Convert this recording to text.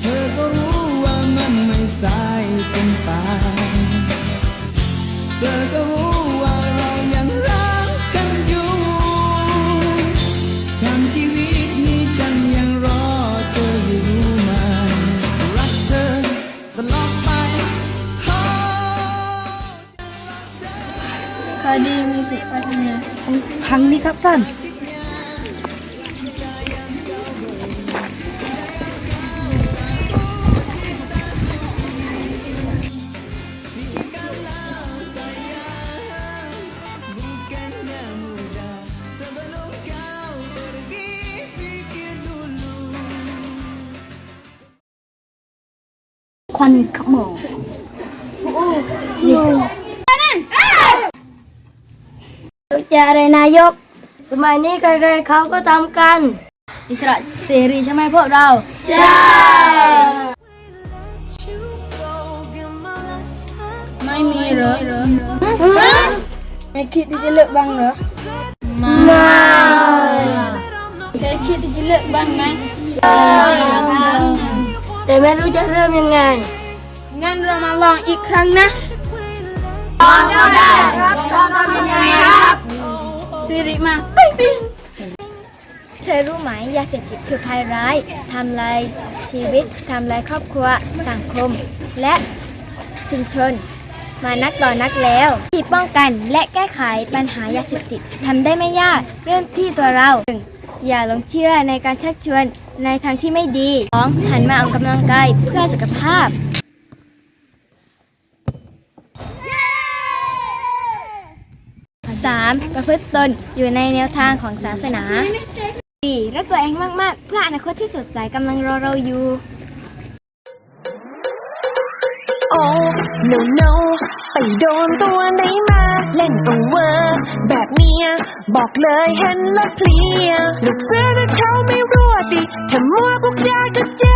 เธอก็รู้ว่ามันไม่สายเป็นไปเธอก็รู้ว่าเรายังรักกันอยู่ทำชีวิตนี้ฉันยังรอเธออยู่มารักเธอตลอดไปขอฉันรักเธอ คดีมีสุขพัฒนา ทั้งนี้ครับท่าน ควันขโมงจะอะไรนายก สมัยนี้ใครๆเขาก็ทำกัน อิสระเสรีใช่ไหมพวกเรา ใช่ไม่มีเหรอไม่คิดที่จะเลิกบ้างเหรอไม่เคยคิดที่จะเลิกบ้างไหม แต่ไม่รู้จะเริ่มยังไง งั้นเรามาลองอีกครั้งนะลองก็ได้ครับเราทำยังไงครับสิริมาปิ๊งปิ๊งเธอรู้ไหมยาเสพติดคือภัยร้ายทำลายชีวิตทำลายครอบครัวสังคม และชุมชน มานักต่อนักแล้ว ที่ป้องกันและแก้ไขปัญหายาเสพติดทำได้ไม่ยากเริ่มที่ตัวเราหนึ่งอย่าหลงเชื่อในการชักชวน ในทางที่ไม่ดี 2. หันมาออกกำลังกายเพื่อสุขภาพ 3. ประพฤติตนอยู่ในแนวทางของศาสนา 4. รักตัวเองมาก ๆ เพื่ออนาคตที่สดใสกำลังรอเราอยู่ โอ้ no no ไปโดนตัวไหนมา เล่นโอเวอร์ แบบเนี้ย บอกเลยเห็นแล้วเพลียลูกเสือแต่เขาไม่ รู้ดิถ้า